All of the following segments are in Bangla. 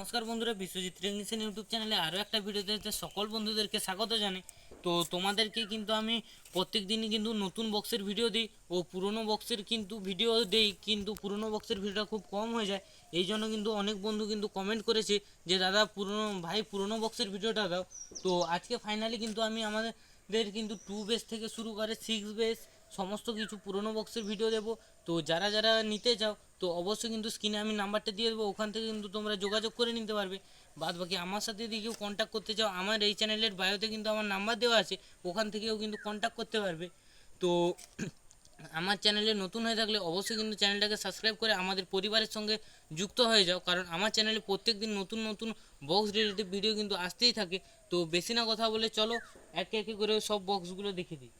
নমস্কার বন্ধুরা, বিশ্বজিৎ টেকনিশিয়ান ইউটিউব চ্যানেলে আরও একটা ভিডিওতে সকল বন্ধুদেরকে স্বাগত জানাই। তো তোমাদেরকে কিন্তু আমি প্রত্যেক দিনই কিন্তু নতুন বক্সের ভিডিও দিই ও পুরনো বক্সের কিন্তু ভিডিও দেই, কিন্তু পুরনো বক্সের ভিডিওটা খুব কম হয়ে যায়। এই জন্য কিন্তু অনেক বন্ধু কিন্তু কমেন্ট করেছে যে, দাদা, পুরনো, ভাই, পুরনো বক্সের ভিডিওটা দাও। তো আজকে ফাইনালি কিন্তু আমি আমাদের কিন্তু টু বেস থেকে শুরু করে সিক্স বেস সমস্ত কিছু পুরনো বক্সের ভিডিও দেবো। তো যারা যারা নিতে চাও তো অবশ্যই কিন্তু স্ক্রিনে আমি নাম্বারটা দিয়ে দেবো, ওখান থেকে কিন্তু তোমরা যোগাযোগ করে নিতে পারবে। বাদ বাকি আমার সাথে যদি কেউ কন্ট্যাক্ট করতে চাও, আমার এই চ্যানেলের বায়োতে কিন্তু আমার নাম্বার দেওয়া আছে, ওখান থেকেও কিন্তু কন্ট্যাক্ট করতে পারবে। তো আমার চ্যানেলে নতুন হয়ে থাকলে অবশ্যই কিন্তু চ্যানেলটাকে সাবস্ক্রাইব করে আমাদের পরিবারের সঙ্গে যুক্ত হয়ে যাও, কারণ আমার চ্যানেলে প্রত্যেক দিন নতুন নতুন বক্স রিলেটেড ভিডিও কিন্তু আসতেই থাকে। তো বেশি না কথা বলে চলো, একে একে করে সব বক্সগুলো দেখে দিই।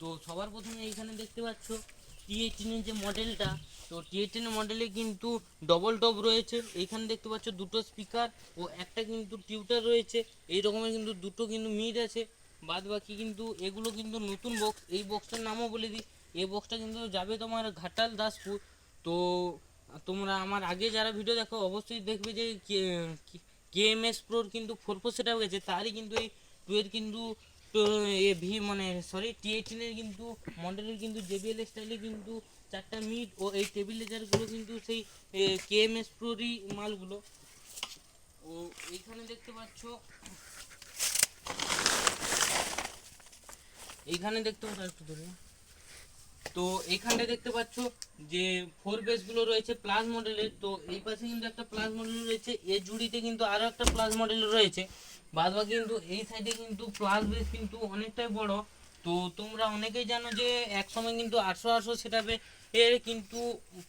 তো সবার প্রথমে এইখানে দেখতে পাচ্ছ টি এইটিনের যে মডেলটা তো টি এইটিনের মডেলে কিন্তু ডবল টপ রয়েছে। এইখানে দেখতে পাচ্ছ দুটো স্পিকার ও একটা কিন্তু টিউটার রয়েছে। এই রকমের কিন্তু দুটো কিন্তু মিড আছে। বাদ বাকি কিন্তু এগুলো কিন্তু নতুন বক্স এই বক্সটার নামও বলে দিই। এই বক্সটা কিন্তু যাবে তোমার ঘাটাল দাসপুর। তো তোমরা আমার আগে যারা ভিডিও দেখো, অবশ্যই দেখবে যে কে এম এস প্রোর কিন্তু ফোর ফোর সেট গেছে। তারই কিন্তু এই টুয়ের কিন্তু এ ভি মানে সরি টি এইটিনের কিন্তু, মডেলের কিন্তু জেবিএল স্টাইলে কিন্তু চারটা মিড ও এই টেবিল লেজারগুলো কিন্তু সেই কে এম এস প্রোরই মালগুলো। ও, এইখানে দেখতে পাচ্ছ। এইখানে দেখতে পাচ্ছ একটু ধরে তো এইখানটা দেখতে পাচ্ছ যে ফোর বেসগুলো রয়েছে প্লাস মডেলের তো এই পাশে কিন্তু একটা প্লাস মডেল রয়েছে, এর জুড়িতে কিন্তু আরও একটা প্লাস মডেল রয়েছে। বাদ বাকি কিন্তু এই সাইডে কিন্তু প্লাস বেস কিন্তু অনেকটাই বড়। তো তোমরা অনেকেই জানো যে একসময় কিন্তু আটশো আটশো সেটাবে এর কিন্তু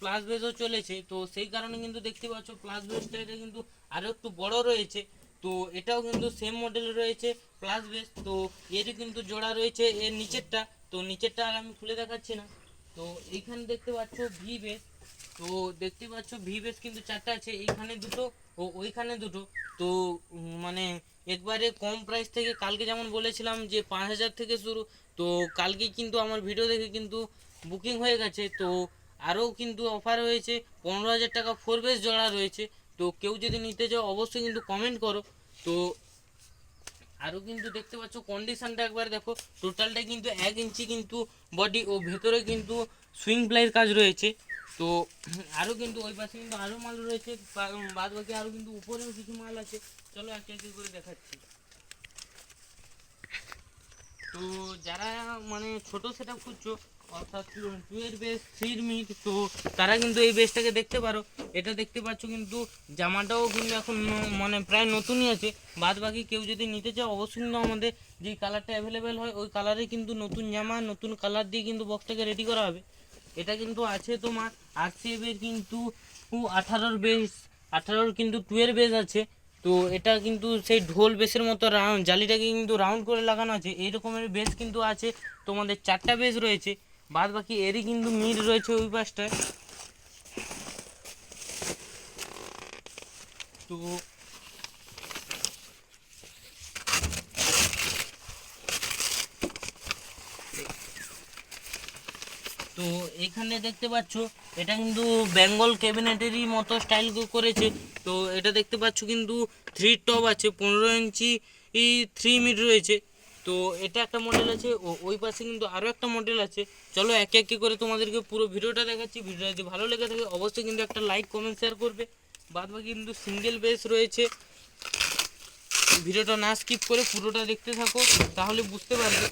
প্লাস বেসও চলেছে। তো সেই কারণে কিন্তু দেখতে পাচ্ছ প্লাস বেসটা এটা কিন্তু আরও একটু বড় রয়েছে। তো এটাও কিন্তু সেম মডেল রয়েছে প্লাস বেস তো এর কিন্তু জোড়া রয়েছে এর নিচেরটা। তো নিচেরটা আর আমি খুলে দেখাচ্ছি না। তো এইখানে দেখতে পাচ্ছ ভি বেস তো দেখতে পাচ্ছ ভি বেস কিন্তু চারটা আছে, এইখানে দুটো ও ওইখানে দুটো। তো মানে একবারে কম প্রাইস থেকে কালকে যেমন বলেছিলাম যে পাঁচ হাজার থেকে শুরু, তো কালকে কিন্তু আমার ভিডিও দেখে কিন্তু বুকিং হয়ে গেছে। তো আরও কিন্তু অফার হয়েছে পনেরো হাজার টাকা ফোর বেস জোড়া রয়েছে। তো কেউ যদি নিতে চাও অবশ্যই কিন্তু কমেন্ট করো। তো আরও কিন্তু দেখতে পাচ্ছ কন্ডিশনটা একবার দেখো। টোটালটা কিন্তু এক ইঞ্চি কিন্তু বডি ও ভেতরে কিন্তু সুইং প্লাইয়ের কাজ রয়েছে। তো আরও কিন্তু ওই পাশে কিন্তু আরও মাল রয়েছে বাদ বাকি আরও কিন্তু উপরেও কিছু মাল আছে। চলো একে একে করে দেখাচ্ছি। তো যারা মানে ছোট সেটা খুঁজছো অর্থাৎ টুয়ের বেস থ্রির তো তারা কিন্তু এই বেসটাকে দেখতে পারো। এটা দেখতে পাচ্ছ কিন্তু জামাটাও কিন্তু এখন মানে প্রায় নতুনই আছে। বাদ বাকি কেউ যদি নিতে চাও, অবশ্যই কিন্তু আমাদের যে কালারটা অ্যাভেলেবেল হয়, ওই কালারে কিন্তু নতুন জামা, নতুন কালার দিয়ে কিন্তু বক্সটাকে রেডি করা হবে। এটা কিন্তু আছে তোমার আর এর কিন্তু আঠারোর বেস আঠারোর কিন্তু টুয়ের বেস আছে। তো এটা কিন্তু সেই ঢোল বেসের মতো রাউন্ড জালিটাকে কিন্তু রাউন্ড করে লাগানো আছে। এই রকমের বেস কিন্তু আছে, তোমাদের চারটা বেস রয়েছে। বাদ বাকি এরই কিন্তু মিল রয়েছে ওই পাশটায়। তো তো এখানে দেখতে পাচ্ছ, এটা কিন্তু বেঙ্গল ক্যাবিনেটেরই মতো স্টাইল করেছে। তো এটা দেখতে পাচ্ছ কিন্তু থ্রি টপ আছে, পনেরো ইঞ্চি থ্রি মিড রয়েছে। তো এটা একটা মডেল আছে, ও, ওই পাশে কিন্তু আরও একটা মডেল আছে। চলো একে একে করে তোমাদেরকে পুরো ভিডিওটা দেখাচ্ছি। ভিডিওটা যদি ভালো লেগে থাকে, অবশ্যই কিন্তু একটা লাইক কমেন্ট শেয়ার করবে। বাদ বাকি কিন্তু সিঙ্গেল বেস রয়েছে। ভিডিওটা না স্কিপ করে পুরোটা দেখতে থাকো, তাহলে বুঝতে পারবে।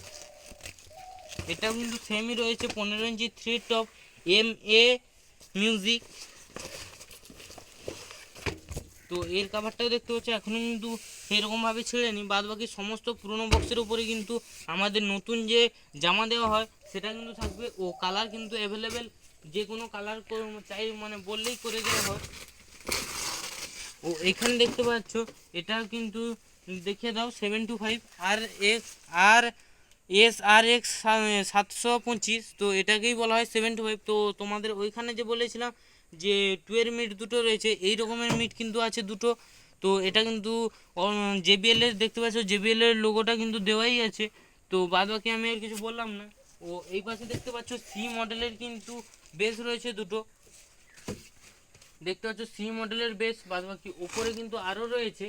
এটাও কিন্তু সেমই রয়েছে, পনেরো ইঞ্চি থ্রি টপ এম এ মিউজিক তো এর কাভারটাও দেখতে পাচ্ছি এখনও কিন্তু সেরকমভাবে ছেড়েনি বাদ বাকি সমস্ত পুরনো বক্সের উপরে কিন্তু আমাদের নতুন যে জামা দেওয়া হয়, সেটা কিন্তু থাকবে। ও কালার কিন্তু অ্যাভেলেবেল যে কোনো কালার চাই মানে বললেই করে দেওয়া হয়। ও এখানে দেখতে পাচ্ছ এটা কিন্তু দেখে দাও seven two five R X R S R X সাতশো পঁচিশ, তো এটাকেই বলা হয় সেভেন টু ফাইভ তো তোমাদের ওইখানে যে বলেছিলাম যে টুয়ের মিট দুটো রয়েছে, এই রকমের মিট কিন্তু আছে দুটো। তো এটা কিন্তু জেবিএল এর দেখতে পাচ্ছ জেবিএল এর লোগোটা কিন্তু দেওয়াই আছে। তো বাদ বাকি আমি আর কিছু বললাম না। ও, এই পাশে দেখতে পাচ্ছ সি মডেলের কিন্তু বেস রয়েছে দুটো। দেখতে পাচ্ছ সি মডেলের বেস বাদ বাকি উপরে কিন্তু আরও রয়েছে।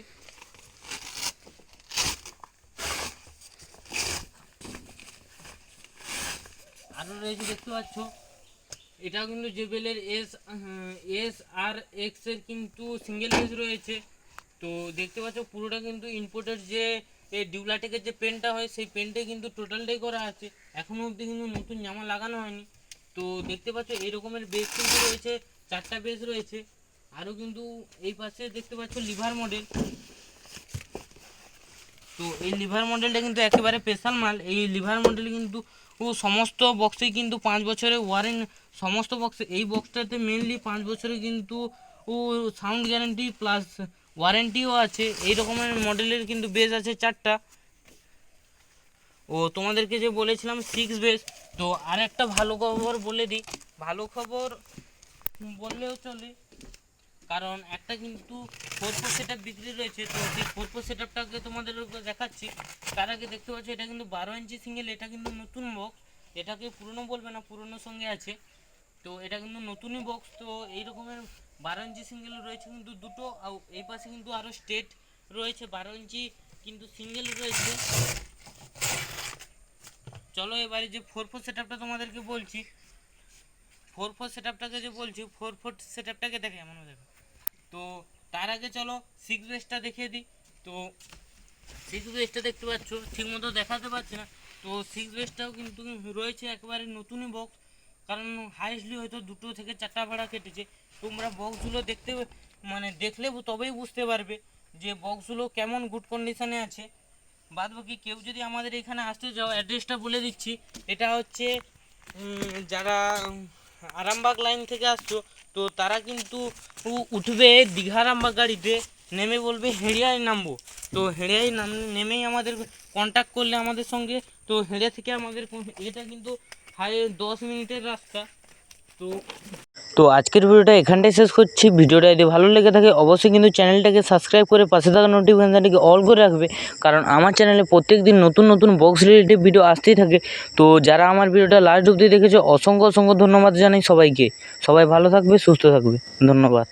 আরও রয়েছে, দেখতে পাচ্ছ। এটাও কিন্তু জেবেলের এস এস আর এক্সের কিন্তু সিঙ্গেল বেস রয়েছে। তো দেখতে পাচ্ছ পুরোটা কিন্তু ইনপুটের যে এই ডিউলাটেকের যে পেনটা হয়, সেই পেনটে কিন্তু টোটালটাই করা আছে। এখনও অবধি কিন্তু নতুন জামা লাগানো হয়নি। তো দেখতে পাচ্ছ এই রকমের বেস কিন্তু রয়েছে, চারটা বেস রয়েছে। আরও কিন্তু এই পাশে দেখতে পাচ্ছ লিভার মডেল তো এই লিভার মডেলটা কিন্তু একেবারে স্পেশাল মাল। এই লিভার মডেল কিন্তু ও সমস্ত বক্সেই কিন্তু পাঁচ বছরের ওয়ারেন্ট সমস্ত বক্সে এই বক্সটাতে মেনলি পাঁচ বছরে কিন্তু ও সাউন্ড গ্যারান্টি প্লাস ওয়ারেন্টিও আছে, এই রকমের মডেলের কিন্তু বেস আছে চারটা। ও, তোমাদেরকে যে বলেছিলাম সিক্স বেস তো আর একটা ভালো খবর বলে দিই। ভালো খবর বললেও চলে, কারণ একটা কিন্তু ফোর ফোর সেট বিক্রি রয়েছে, তো সেই ফোর ফোর সেট আপটাকে তোমাদের দেখাচ্ছি। তার আগে দেখতে পাচ্ছ, এটা কিন্তু বারো ইঞ্চি সিঙ্গেল এটা কিন্তু নতুন বক্স এটাকে পুরনো বলবে না পুরনোর সঙ্গে আছে। তো এটা কিন্তু নতুনই বক্স তো এই রকমের বারো সিঙ্গেল রয়েছে কিন্তু দুটো এই পাশে কিন্তু আরও স্টেট রয়েছে বারো কিন্তু সিঙ্গেল রয়েছে। চলো এবারে যে ফোর ফোর সেট আপটা তোমাদেরকে বলছি। ফোর ফোর সেট আপটাকে যে বলছি ফোর ফোর সেট আপটাকে দেখে এমন দেখো তো তার আগে চলো সিক্স বেসটা দেখিয়ে দিই। তো সিক্স বেসটা দেখতে পাচ্ছ ঠিক মতো দেখাতে পারছি না। তো সিক্স বেসটাও কিন্তু রয়েছে একেবারে নতুনই বক্স কারণ হাইস্টলি হয়তো দুটো থেকে চারটা ভাড়া কেটেছে। তোমরা বক্সগুলো দেখতে মানে দেখলে তবেই বুঝতে পারবে যে বক্সগুলো কেমন গুড কন্ডিশনে আছে। বাদ বাকি কেউ যদি আমাদের এখানে আসতে যাও অ্যাড্রেসটা বলে দিচ্ছি। এটা হচ্ছে যারা আরামবাগ লাইন থেকে আসছো, তো তারা কিন্তু উঠবে দীঘা আরামবাগ গাড়িতে, নেমে বলবে হেড়িয়ায় নামবো। তো হেড়িয়ায় নাম, নেমেই আমাদের কন্ট্যাক্ট করলে আমাদের সঙ্গে। তো হেড়িয়া থেকে আমাদের এটা কিন্তু হাই দশ মিনিটের রাস্তা। তো তো আজকের ভিডিওটা এখানটাই শেষ করছি। ভিডিওটা যদি ভালো লেগে থাকে, অবশ্যই কিন্তু চ্যানেলটাকে সাবস্ক্রাইব করে পাশে থাকা নোটিফিকেশানটাকে অল করে রাখবে। কারণ আমার চ্যানেলে প্রত্যেক দিন নতুন নতুন বক্স রিলেটেড ভিডিও আসতেই থাকে। তো যারা আমার ভিডিওটা লাস্ট অব্দি দেখেছে, অসংখ্য অসংখ্য ধন্যবাদ জানাই সবাইকে। সবাই ভালো থাকবে, সুস্থ থাকবে। ধন্যবাদ।